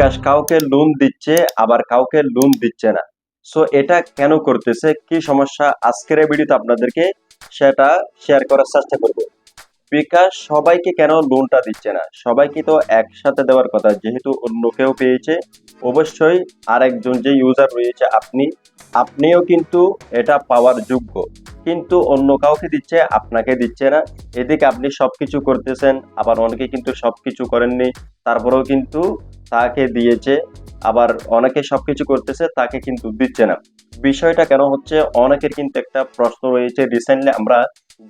বিকাশ কাউকে লোন দিচ্ছে, আবার কাউকে লোন দিচ্ছে না। সো এটা কেন করতেছে? কি সমস্যা? আজকের ভিডিওতে আপনাদেরকে সেটা শেয়ার করার চেষ্টা করব। বিকাশ সবাইকে কেন লোনটা দিচ্ছে না? সবাইকে তো একসাথে দেওয়ার কথা। যেহেতু অন্য কেউ পেয়েছে, অবশ্যই আরেকজন যে ইউজার রয়েছে আপনি, আপনিও কিন্তু এটা পাওয়ার যোগ্য। কিন্তু অন্য কাউকে দিচ্ছে, আপনাকে দিচ্ছে না। এদিকে আপনি সবকিছু করতেছেন, আবার অনেকে কিন্তু সবকিছু করেননি। তারপরেও কিন্তু তাকে দিয়েছে, আবার অনেকে সবকিছু করতেছে, তাকে কিন্তু দিচ্ছে না। বিষয়টা কেন হচ্ছে, অনেকের কিন্তু একটা প্রশ্ন রয়েছে রিসেন্টলি আমরা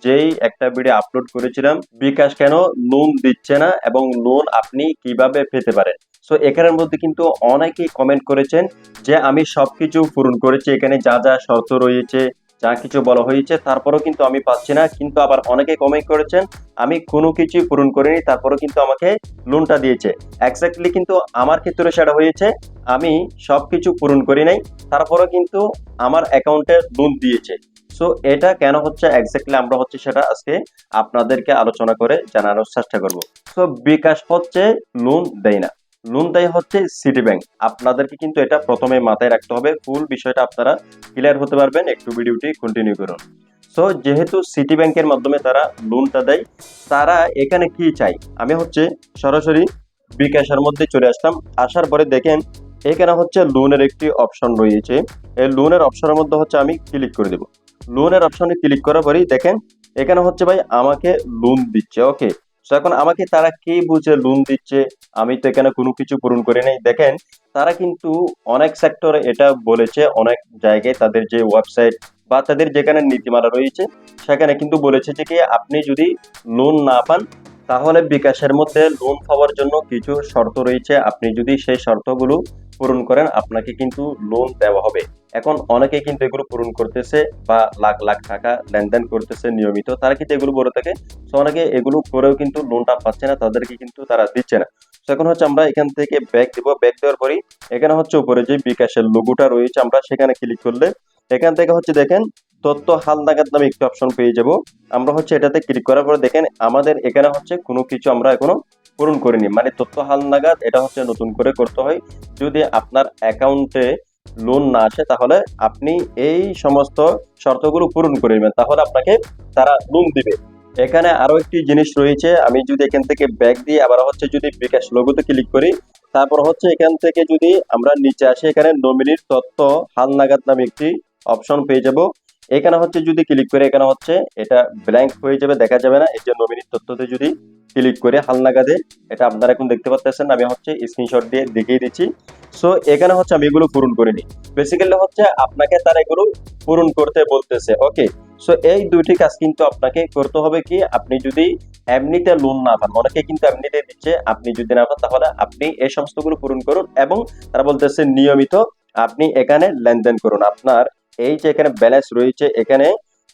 যেই একটা ভিডিও আপলোড করেছিলাম, বিকাশ কেন লোন দিচ্ছে না এবং লোন আপনি কীভাবে পেতে পারেন? সো এখানের মধ্যে কিন্তু অনেকেই কমেন্ট করেছেন যে, আমি সবকিছু পূরণ করেছি, এখানে যা যা শর্ত রয়েছে যা কিছু বলা হয়েছে, তারপরেও কিন্তু আমি পাচ্ছি না, কিন্তু আবার অনেকে কমেন্ট করেছেন, আমি কোনো কিছুই পূরণ করিনি, তারপরেও কিন্তু আমাকে লোনটা দিয়েছে। এক্স্যাক্টলি কিন্তু আমার ক্ষেত্রে সেটা হয়েছে, আমি সবকিছু পূরণ করি নাই, তারপরেও কিন্তু আমার অ্যাকাউন্টে লোন দিয়েছে। সো এটা কেন হচ্ছে এক্স্যাক্টলি আমরা হচ্ছে সেটা আজকে আপনাদেরকে আলোচনা করে জানানোর চেষ্টা করব। সো বিকাশ হচ্ছে লোন দেয় না। লোন দেয় হচ্ছে সিটি ব্যাংক আপনাদেরকে কিন্তু এটা প্রথমে মাথায় রাখতে হবে। ফুল বিষয়টা আপনারা ক্লিয়ার হতে পারবেন। একটু ভিডিওটি কন্টিনিউ করুন। সো যেহেতু সিটি ব্যাংকের মাধ্যমে তারা লোনটা দেয়, তারা এখানে কি চাই আমি হচ্ছে সরাসরি বিকাশের মধ্যে চলে আসলাম। আসার পরে দেখেন, এখানে হচ্ছে লোনের একটি অপশন রয়েছে। এই লোনের অপশনের মধ্যে হচ্ছে আমি ক্লিক করে দেব। লোনের অপশনে ক্লিক করার পরেই দেখেন, এখানে হচ্ছে ভাই আমাকে লোন দিচ্ছে। ওকে এখন আমাকে তারা কে বুঝে লোন দিচ্ছে? আমি তো এখানে কোনো কিছু পূরণ করে নেই। দেখেন, তারা কিন্তু অনেক সেক্টরে এটা বলেছে, অনেক জায়গায় তাদের যে ওয়েবসাইট বা তাদের যেখানে নীতিমালা রয়েছে, সেখানে কিন্তু বলেছে যে কি আপনি যদি লোন না পান, তাহলে বিকাশের মধ্যে লোন পাওয়ার জন্য কিছু শর্ত রয়েছে। আপনি যদি সেই শর্তগুলো পূরণ করেন, আপনাকে কিন্তু লোন দেওয়া হবে। এখন অনেকে কিন্তু এগুলো পূরণ করতেছে বা লাখ লাখ টাকা লেনদেন করতেছে নিয়মিত, তারা কিন্তু এগুলো বলে থাকে। তো অনেকে এগুলো করেও কিন্তু লোনটা পাচ্ছে না, তাদেরকে কিন্তু তারা দিচ্ছে না। এখন হচ্ছে আমরা এখান থেকে ব্যাগ দিব। ব্যাগ দেওয়ার পরই এখানে হচ্ছে উপরে যে বিকাশের লোগোটা রয়েছে, আমরা সেখানে ক্লিক করলে এখান থেকে হচ্ছে দেখেন তথ্য হালনাগাদ নামে একটি অপশন পেয়ে যাব। আমরা হচ্ছে এটাতে ক্লিক করার পরে দেখেন আমাদের এখানে হচ্ছে কোনো কিছু আমরা এখনও পূরণ করিনি। মানে তথ্য হালনাগাদ এটা হচ্ছে নতুন করে করতে হয়। যদি আপনার অ্যাকাউন্টে লোন না আসে তাহলে আপনি এই সমস্ত শর্তগুলো পূরণ করে নেবেন। তাহলে আপনাকে তারা লোন দিবে। এখানে আরও একটি জিনিস রয়েছে। আমি যদি এখান থেকে ব্যাগ দিয়ে আবার হচ্ছে যদি বিকাশ লোগোতে ক্লিক করি, তারপর হচ্ছে এখান থেকে যদি আমরা নিচে আসি, এখানে নমিনির তথ্য হালনাগাদ নামে একটি অপশন পেয়ে যাব। এখানে হচ্ছে যদি ক্লিক করে, এখানে হচ্ছে এটা ব্ল্যাঙ্ক হয়ে যাবে, দেখা যাবে না। এই যে নমিনির তথ্যতে যদি ক্লিক করে হালনাগাদে এটা আপনারা এখন দেখতে পাচ্ছেন আমি হচ্ছে স্ক্রিনশট দিয়ে দেখিয়ে দিচ্ছি। সো এখানে হচ্ছে আমি এগুলো পূরণ করিনি। বেসিক্যালি হচ্ছে আপনাকে তারা এগুলো পূরণ করতে বলতেছে ওকে সো এই দুইটি কাজ কিন্তু আপনাকে করতে হবে কি, আপনি যদি এমনিতে লোন না পান, অনেকে কিন্তু এমনিতে দিচ্ছে, আপনি যদি না পান, তাহলে আপনি এই সমস্তগুলো পূরণ করুন এবং তারা বলতেছে নিয়মিত আপনি এখানে লেনদেন করুন। আপনার এই যে এখানে ব্যালেন্স রয়েছে, এখানে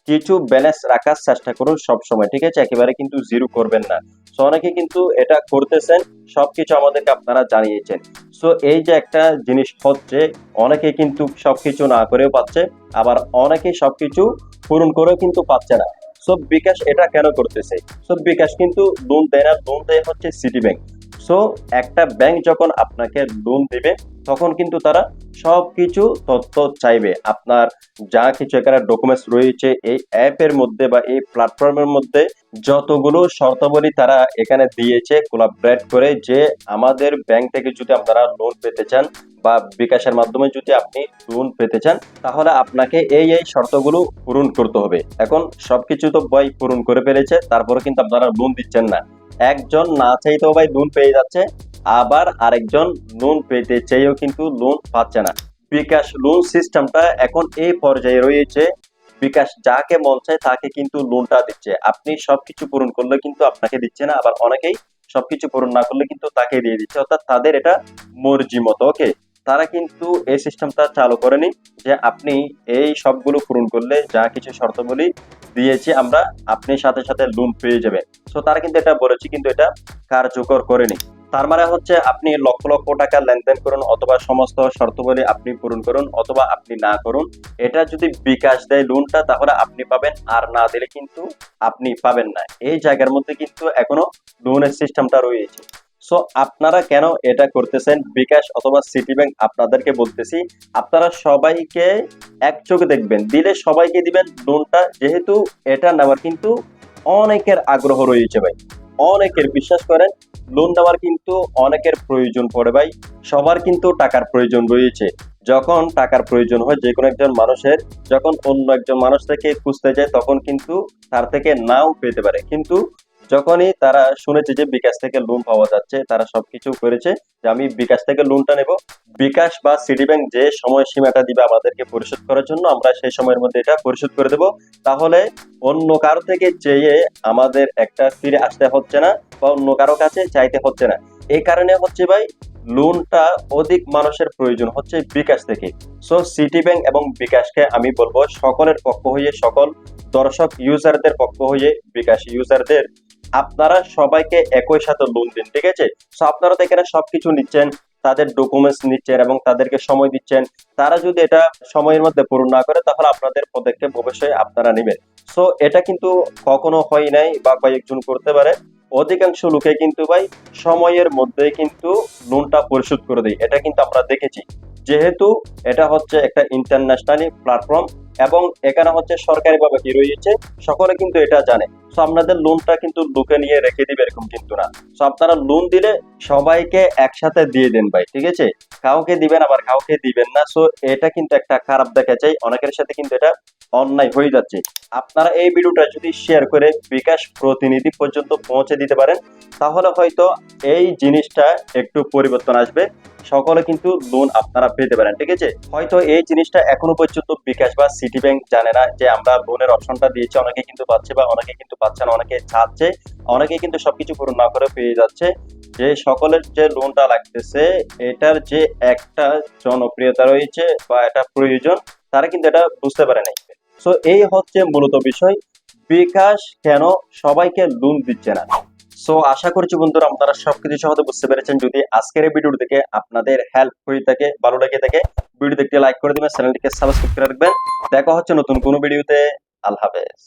কিছু ব্যালেন্স রাখার চেষ্টা করুন সব সময় ঠিক আছে? একেবারে কিন্তু জিরো করবেন না। সো অনেকে কিন্তু এটা করতেছেন, সবকিছু আমাদেরকে আপনারা জানিয়েছেন। সো এই যে একটা জিনিস হচ্ছে, অনেকে কিন্তু সবকিছু না করেও পাচ্ছে, আবার অনেকে সবকিছু পূরণ করেও কিন্তু পাচ্ছে না। সো বিকাশ এটা কেন করতেছে? সো বিকাশ কিন্তু লোন দেয় না লোন দেয় হচ্ছে সিটি ব্যাংক সো একটা ব্যাংক যখন আপনাকে লোন দিবে তখন কিন্তু তারা সবকিছু তথ্য চাইবে। আপনার যা কিছু এখানে ডকুমেন্টস রয়েছে, এই অ্যাপের মধ্যে বা এই প্ল্যাটফর্মের মধ্যে যতগুলো শর্তাবলী তারা এখানে দিয়েছে কোলাবরেট করে যে আমাদের ব্যাংক থেকে যদি আপনারা লোন পেতে চান বা বিকাশের মাধ্যমে যদি আপনি লোন পেতে চান, তাহলে আপনাকে এই এই শর্তগুলো পূরণ করতে হবে। এখন সবকিছু তো ভাই পূরণ করে ফেলেছে, তারপরে কিন্তু আপনারা লোন দিচ্ছেন না। একজন না চাইতেও ভাই লোন পেয়ে যাচ্ছে আবার আরেকজন লোন পেতে চাইও কিন্তু লোন পাচ্ছে না। বিকাশ লোন সিস্টেমটা এখন এই পর্যায়ে রয়েছে। বিকাশ যাকে মন চায় তাকে কিন্তু লোনটা দিচ্ছে। আপনি সবকিছু পূরণ করলে কিন্তু আপনাকে দিচ্ছে না, আবার অনেকেই সবকিছু পূরণ না করলে কিন্তু তাকে দিয়ে দিচ্ছে। অর্থাৎ তাদের এটা মর্জি মতো ওকে তারা কিন্তু এই সিস্টেমটা চালু করেনি যে আপনি এই সবগুলো পূরণ করলে যা কিছু শর্তাবলী দিয়েছি আমরা, আপনি সাথে সাথে লোন পেয়ে যাবেন। সো তারা কিন্তু এটা বলেছে, কিন্তু এটা কার্যকর করেনি। তার মানে হচ্ছে আপনি লক্ষ লক্ষ টাকা লেনদেন করুন অথবা সমস্ত শর্তাবলী আপনি পূরণ করুন অথবা আপনি না করুন। এটা যদি বিকাশ দেয় লোনটা তাহলে আপনি পাবেন, আর না দিলে কিন্তু আপনি পাবেন না। এই জায়গার মধ্যে কিন্তু এখনও লোনের সিস্টেমটা রয়েছে। সো আপনারা কেন এটা করতেছেন? বিকাশ অথবা সিটি ব্যাংক আপনাদেরকে বলতেছি, আপনারা সবাইকে এক চোখে দেখবেন। দিলে সবাইকে দিবেন লোনটা যেহেতু এটা নেওয়ার কিন্তু অনেকের আগ্রহ রয়েছে ভাই। অনেকের বিশ্বাস করেন লোন দেওয়ার কিন্তু অনেকের প্রয়োজন পড়ে ভাই। সবার কিন্তু টাকার প্রয়োজন রয়েছে। যখন টাকার প্রয়োজন হয় যে কোনো একজন মানুষের, যখন অন্য একজন মানুষ থেকে খুঁজতে যায়, তখন কিন্তু তার থেকে নাও পেতে পারে। কিন্তু যখনই তারা শুনেছে যে বিকাশ থেকে লোন পাওয়া যাচ্ছে, তারা সবকিছু করেছে যে আমি বিকাশ থেকে লোনটা নেব। বিকাশ বা সিটি ব্যাংক যে সময় সীমাটা দিবে আমাদেরকে পরিশোধ করার জন্য, আমরা সেই সময়ের মধ্যে এটা পরিশোধ করে দেব। তাহলে অন্য কারও থেকে চেয়ে আমাদের একটা ফিরে আসতে হচ্ছে না বা অন্য কারও কাছে চাইতে হচ্ছে না। এই কারণে হচ্ছে ভাই লোনটা অধিক মানুষের প্রয়োজন হচ্ছে বিকাশ থেকে। সো সিটি ব্যাংক এবং বিকাশকে আমি বলব সকলের পক্ষ হয়ে, সকল দর্শক ইউজারদের পক্ষ হয়ে, বিকাশ ইউজারদের আপনারা সবাইকে একই সাথে লোন দিন, ঠিক আছে? সো আপনারা তো এখানে সবকিছু নিচ্ছেন, তাদের ডকুমেন্টস নিচ্ছেন এবং তাদেরকে সময় দিচ্ছেন। তারা যদি এটা সময়ের মধ্যে পূরণ না করে, তাহলে আপনাদের পদক্ষেপ অবশ্যই আপনারা নেবেন। সো এটা কিন্তু কখনো হয় নাই বা কয়েকজন করতে পারে। অধিকাংশ লোকে কিন্তু ভাই, সময়ের মধ্যে কিন্তু লোনটা পরিশোধ করে দেয়। এটা কিন্তু আমরা দেখেছি। যেহেতু এটা হচ্ছে একটা ইন্টারন্যাশনালি প্ল্যাটফর্ম এবং এখানে হচ্ছে সরকারি ভাবে কি রয়েছে, সকলে কিন্তু এটা জানে। সো আপনাদের লোনটা কিন্তু লুকে নিয়ে রেখে দিবে এরকম কিন্তু না। সো আপনারা লোন দিলে সবাইকে একসাথে দিয়ে দেন ভাই, ঠিক আছে? কাউকে দিবেন, আবার কাউকে দিবেন না। সো এটা কিন্তু একটা খারাপ দেখা যায় অনেকের সাথে কিন্তু এটা অন্যায় হয়ে যাচ্ছে। আপনারা এই ভিডিওটা যদি শেয়ার করে বিকাশ প্রতিনিধি পর্যন্ত পৌঁছে দিতে পারেন, তাহলে হয়তো এই জিনিসটা একটু পরিবর্তন আসবে। সকলে কিন্তু লোন আপনারা পেতে পারেন, ঠিক আছে? হয়তো এই জিনিসটা এখনও পর্যন্ত বিকাশ বা সিটি ব্যাংক জানে না যে আমরা লোনের অপশনটা দিয়েছি, অনেকে কিন্তু পাচ্ছে বা অনেকে কিন্তু পাচ্ছে না, অনেকে চাচ্ছে অনেকে কিন্তু সবকিছু পূরণ না করে পেয়ে যাচ্ছে। যে সকলের যে লোনটা লাগতেছে, এটার যে একটা জনপ্রিয়তা রয়েছে বা এটা প্রয়োজন, তারা কিন্তু এটা বুঝতে পারে নাই। সো এই হচ্ছে মূলত বিষয়। বিকাশ কেন সবাইকে লোন দিচ্ছে না? সো আশা করছি বন্ধুরা আপনারা সবকিছু সহজে বুঝতে পেরেছেন। যদি আজকের এই ভিডিও থেকে আপনাদের হেল্প হয়ে থাকে, ভালো লেগে থাকে ভিডিও দেখতে লাইক করে দিবেন চ্যানেলটিকে সাবস্ক্রাইব করে রাখবেন। দেখা হচ্ছে নতুন কোনো ভিডিওতে আল্লাহ হাফেজ।